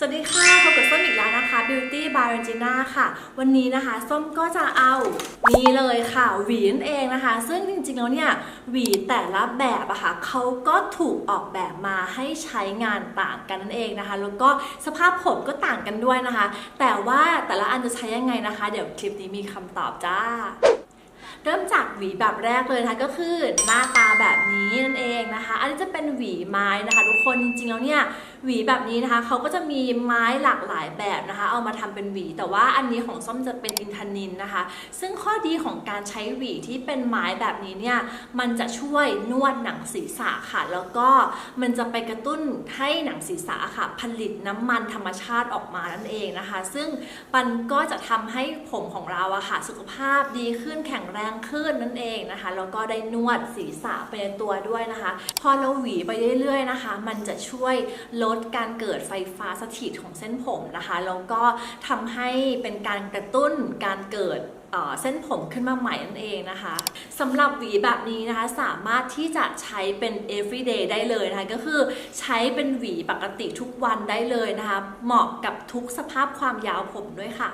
สวัสดีค่ะพบกับส้มอีกแล้วนะคะ Beauty by Regina ค่ะ วันนี้นะคะ ส้มก็จะเอานี่เลยค่ะหวีนเองนะคะ ซึ่งจริงๆแล้วเนี่ยหวีแต่ละแบบอะค่ะเขาก็ถูกออกแบบมาให้ใช้งานต่างกันนั่นเองนะคะ แล้วก็สภาพผมก็ต่างกันด้วยนะคะ แต่ว่าแต่ละอันจะใช้ยังไงนะคะ เดี๋ยวคลิปนี้มีคำตอบจ้าเริ่มจากหวีแบบแรกเลยนะคะก็คือหน้าตาแบบนี้นั่นเองนะคะ อันนี้จะเป็นหวีไม้นะคะ ทุกคนจริงๆแล้วเนี่ยหวีแบบนี้นะคะเขาก็จะมีไม้หลากหลายแบบนะคะ เอามาทำเป็นหวี แต่ว่าอันนี้ของส้มจะเป็นอินทนินนะคะ ซึ่งข้อดีของการใช้หวีที่เป็นไม้แบบนี้เนี่ยมันจะช่วยนวดหนังศีรษะค่ะ แล้วก็มันจะไปกระตุ้นให้หนังศีรษะค่ะ ผลิตน้ำมันธรรมชาติออกมานั่นเองนะคะ ซึ่งมันก็จะทำให้ผมของเราอะค่ะสุขภาพดีขึ้นแข็งแรงขึ้นนั่นเองนะคะแล้วก็ได้นวดศีรษะไปในตัวด้วยนะคะ พอเราหวีไปเรื่อยๆนะคะ มันจะช่วยลดการเกิดไฟฟ้าสถิตของเส้นผมนะคะแล้วก็ทำให้เป็นการกระตุ้นการเกิดเอ่อเส้นผมขึ้นมาใหม่นั่นเองนะคะสำหรับหวีแบบนี้นะคะสามารถที่จะใช้เป็น everyday ได้เลยนะคะก็คือใช้เป็นหวีปกติทุกวันได้เลยนะคะเหมาะกับทุกสภาพความยาวผมด้วยค่ะ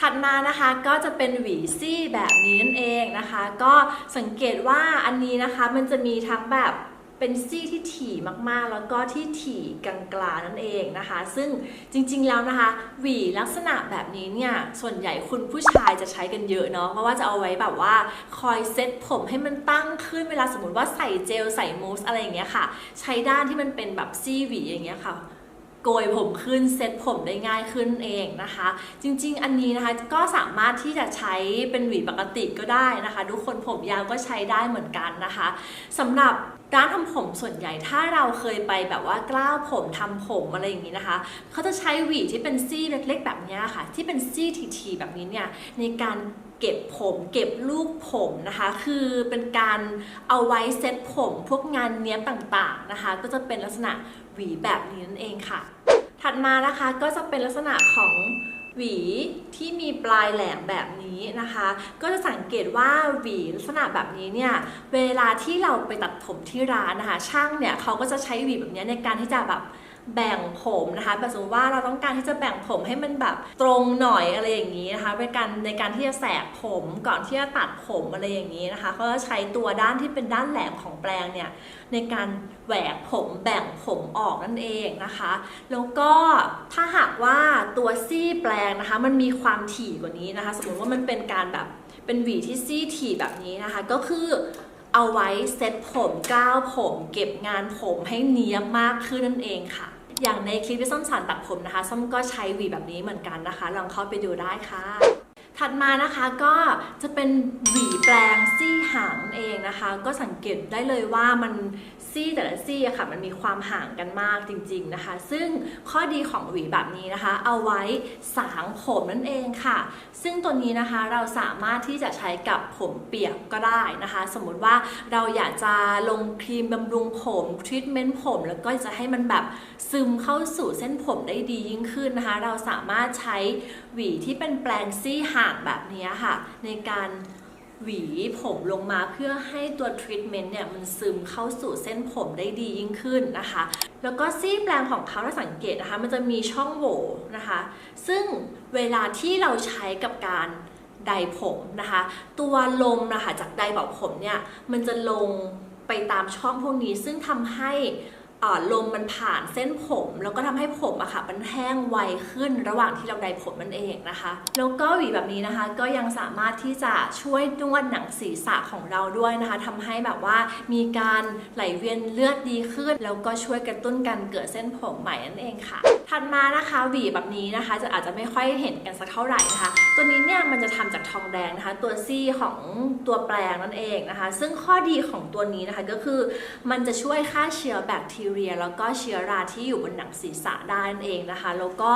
ถัดมานะคะก็จะเป็นหวีซี่แบบนี้นั่นเองนะคะ ก็สังเกตว่าอันนี้นะคะมันจะมีทั้งแบบ เป็นซี่ที่ถี่มากๆ แล้วก็ที่ถี่กลางๆนั่นเองนะคะ ซึ่งจริงๆแล้วนะคะหวีลักษณะแบบนี้เนี่ยส่วนใหญ่คุณผู้ชายจะใช้กันเยอะเนาะเพราะว่าจะเอาไว้แบบว่าคอยเซ็ตผมให้มันตั้งขึ้นเวลาสมมติว่าใส่เจลใส่มูสอะไรอย่างเงี้ยค่ะ ใช้ด้านที่มันเป็นแบบซี่หวีอย่างเงี้ยค่ะ โกยผมขึ้นเซ็ตผมได้ง่ายขึ้นเองนะคะ จริงๆ อันนี้นะคะก็สามารถที่จะใช้เป็นหวีปกติก็ได้นะคะ ทุกคนผมยาวก็ใช้ได้เหมือนกันนะคะสำหรับร้านทำผมส่วนใหญ่ถ้าเราเคยไปแบบว่ากล้าวผมทำผมอะไรอย่างนี้นะคะเขาจะใช้หวีที่เป็นซี่เล็กๆ แบบนี้ค่ะ ที่เป็นซี่ทีๆแบบนี้เนี่ยในการเก็บผมเก็บลูกผมนะคะ คือเป็นการเอาไว้เซ็ตผมพวกงานเนี้ยต่างๆนะคะ ก็จะเป็นลักษณะหวีแบบนี้นั่นเองค่ะ ถัดมานะคะก็จะเป็นลักษณะของหวีที่มีปลายแหลมแบบนี้นะคะ ก็จะสังเกตว่าหวีลักษณะแบบนี้เนี่ยเวลาที่เราไปตัดผมที่ร้านนะคะช่างเนี่ยเขาก็จะใช้หวีแบบนี้ในการที่จะแบบ แบ่งผมนะคะแบบสมมติว่าเราต้องการที่จะแบ่งผมให้มันแบบตรงหน่อยอะไรอย่างนี้นะคะในการในการที่จะแสกผมก่อนที่จะตัดผมอะไรอย่างนี้นะคะเขาจะใช้ตัวด้านที่เป็นด้านแหลมของแปลงเนี่ยในการแหวกผมแบ่งผมออกนั่นเองนะคะ แล้วก็ถ้าหากว่าตัวซี่แปลงนะคะมันมีความถี่กว่านี้นะคะ สมมติว่ามันเป็นการแบบเป็นหวีที่ซี่ถี่แบบนี้นะคะ ก็คือเอาไว้เซ็ตผมก้าวผม เก็บงานผมให้เนี้ยบมากขึ้นนั่นเองค่ะ อย่างในคลิปที่ส้มสานตัดผมนะคะ ส้มก็ใช้หวีแบบนี้เหมือนกันนะคะ ลองเข้าไปดูได้ค่ะ ถัดมานะคะก็จะเป็นหวีแปลงซี่หางนั่นเองนะคะ ก็สังเกตได้เลยว่ามันซี่แต่ละซี่อะค่ะมันมีความห่างกันมากจริงๆนะคะ ซึ่งข้อดีของหวีแบบนี้นะคะ เอาไว้สางผมนั่นเองค่ะ ซึ่งตัวนี้นะคะเราสามารถที่จะใช้กับผมเปียกก็ได้นะคะ สมมุติว่าเราอยากจะลงครีมบำรุงผมทรีทเมนต์ผม แล้วก็จะให้มันแบบซึมเข้าสู่เส้นผมได้ดียิ่งขึ้นนะคะ เราสามารถใช้ หวีที่เป็นแปลงซี่ห่างแบบนี้ค่ะ ในการหวีผมลงมาเพื่อให้ตัวทรีทเมนต์เนี่ยมันซึมเข้าสู่เส้นผมได้ดียิ่งขึ้นนะคะ แล้วก็ซี่แปลงของเขาถ้าสังเกตนะคะ มันจะมีช่องโหว่นะคะ ซึ่งเวลาที่เราใช้กับการไดผมนะคะ ตัวลมนะคะจากไดเป่าผมเนี่ยมันจะลงไปตามช่องพวกนี้ซึ่งทำให้ ลมมันผ่านเส้นผม แล้วก็ทำให้ผมอะค่ะมันแห้งไวขึ้นระหว่างที่เราไดผมมันเองนะคะ แล้วก็หวีแบบนี้นะคะ ก็ยังสามารถที่จะช่วยนวดหนังศีรษะของเราด้วยนะคะทำให้แบบว่ามีการไหลเวียนเลือดดีขึ้น แล้วก็ช่วยกระตุ้นการเกิดเส้นผมใหม่นั่นเองค่ะ ถัดมานะคะหวีแบบนี้นะคะ จะอาจจะไม่ค่อยเห็นกันสักเท่าไหร่นะคะ ตัวนี้เนี่ยมันจะทำจากทองแดงนะคะ ตัวซี่ของตัวแปลงนั่นเองนะคะ ซึ่งข้อดีของตัวนี้นะคะก็คือมันจะช่วยฆ่าเชื้อแบคทีเรีย แล้วก็เชื้อราที่อยู่บนหนังศีรษะได้นั่นเองนะคะ แล้วก็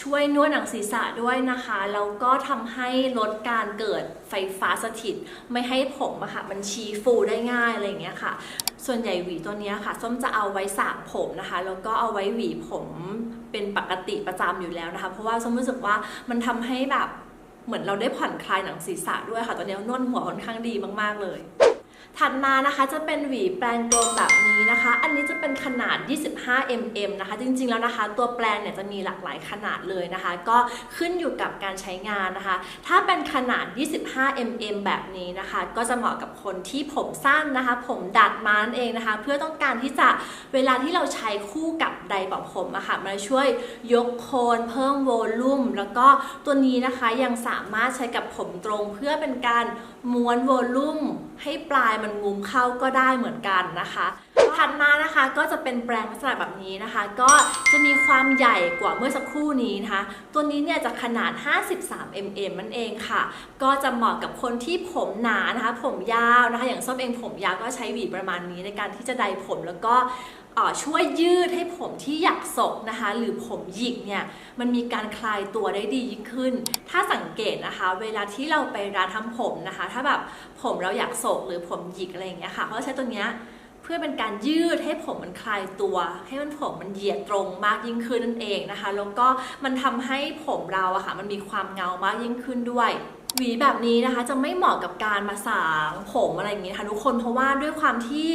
ช่วยนวดหนังศีรษะด้วยนะคะ แล้วก็ทำให้ลดการเกิดไฟฟ้าสถิต ไม่ให้ผมอะค่ะมันชี้ฟูได้ง่ายอะไรอย่างเงี้ยค่ะ ส่วนใหญ่หวีตัวเนี้ยค่ะ ส้มจะเอาไว้สระผมนะคะ แล้วก็เอาไว้หวีผมเป็นปกติประจำอยู่แล้วนะคะ เพราะว่าส้มรู้สึกว่ามันทำให้แบบเหมือนเราได้ผ่อนคลายหนังศีรษะด้วยค่ะตัวเนี้ยนวดหัวค่อนข้างดีมากๆเลย ถัดมานะคะจะเป็นหวีแปรงกลมแบบนี้นะคะ นนี้จะเป็นขนาด 25 mm นะคะ จริงๆ แล้วนะคะ ตัวแปรงเนี่ยจะมีหลากหลายขนาดเลยนะคะ ก็ขึ้นอยู่กับการใช้งานนะคะ ถ้าเป็นขนาด 25 mm แบบนี้นะคะ ก็จะเหมาะกับคนที่ผมสั้นนะคะ ผมดัดมานั่นเองนะคะ เพื่อต้องการที่จะเวลาที่เราใช้คู่กับไดร์เป่าผมอะค่ะมันช่วยยกโคนเพิ่มโวลูมแล้วก็ตัวนี้นะคะยังสามารถใช้กับผมตรงเพื่อเป็นการม้วนโวลูมให้ปลายมันงุมเข้าก็ได้เหมือนกันนะคะ ถัดมานะคะ ก็จะเป็นแปรงลักษณะแบบนี้นะคะ ก็จะมีความใหญ่กว่าเมื่อสักครู่นี้นะคะ ตัวนี้เนี่ยจะขนาด 53 mm นั่นเองค่ะ ก็จะเหมาะกับคนที่ผมหนานะคะ ผมยาวนะคะ อย่างส้มเองผมยาวก็ใช้หวีประมาณนี้ในการที่จะไดผมแล้วก็ช่วยยืดให้ผมที่อยากศกนะคะ หรือผมหยิกเนี่ยมันมีการคลายตัวได้ดียิ่งขึ้น ถ้าสังเกตนะคะ เวลาที่เราไปร้านทำผมนะคะ ถ้าแบบผมเราอยากศกหรือผมหยิกอะไรอย่างเงี้ยค่ะเขาจะใช้ตัวเนี้ย พื่อเป็นการยืดให้ผมมันคลายตัว ให้มันผมมันเหยียดตรงมากยิ่งขึ้นนั่นเองนะคะ แล้วก็มันทำให้ผมเราอะค่ะมันมีความเงามากยิ่งขึ้นด้วยหวีแบบนี้นะคะจะไม่เหมาะกับการมาสางผมอะไรอย่างนี้นะคะทุกคนเพราะว่าด้วยความที่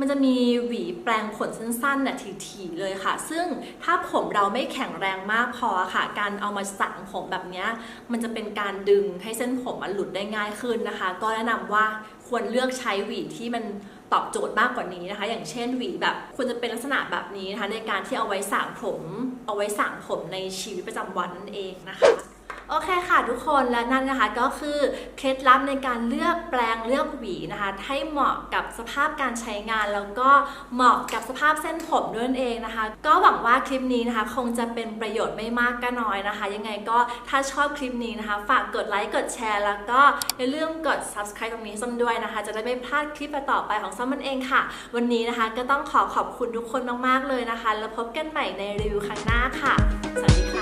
มันจะมีหวีแปลงขนสั้นๆน่ะถี่ๆเลยค่ะ ซึ่งถ้าผมเราไม่แข็งแรงมากพอค่ะ การเอามาสางผมแบบเนี้ยมันจะเป็นการดึงให้เส้นผมมันหลุดได้ง่ายขึ้นนะคะ ก็แนะนำว่าควรเลือกใช้หวีที่มัน ตอบโจทย์มากกว่านี้นะคะ อย่างเช่นหวีแบบควรจะเป็นลักษณะแบบนี้นะคะในการที่เอาไว้สางผม เอาไว้สางผมในชีวิตประจำวันนั่นเองนะคะ โอเคค่ะทุกคนและนั่นนะคะก็คือเคล็ดลับในการเลือกแปลงเลือกหวีนะคะ ให้เหมาะกับสภาพการใช้งาน แล้วก็เหมาะกับสภาพเส้นผมด้วยนั่นเองนะคะ ก็หวังว่าคลิปนี้นะคะ คงจะเป็นประโยชน์ไม่มากก็น้อยนะคะ ยังไงก็ถ้าชอบคลิปนี้นะคะ ฝากกดไลค์กดแชร์แล้วก็อย่าลืมกด subscribe ตรงนี้ส้มด้วยนะคะ จะได้ไม่พลาดคลิปต่อไปของส้มมันเองค่ะ วันนี้นะคะก็ต้องขอขอบคุณทุกคนมากๆเลยนะคะ แล้วพบกันใหม่ในรีวิวครั้งหน้าค่ะสวัสดีค่ะ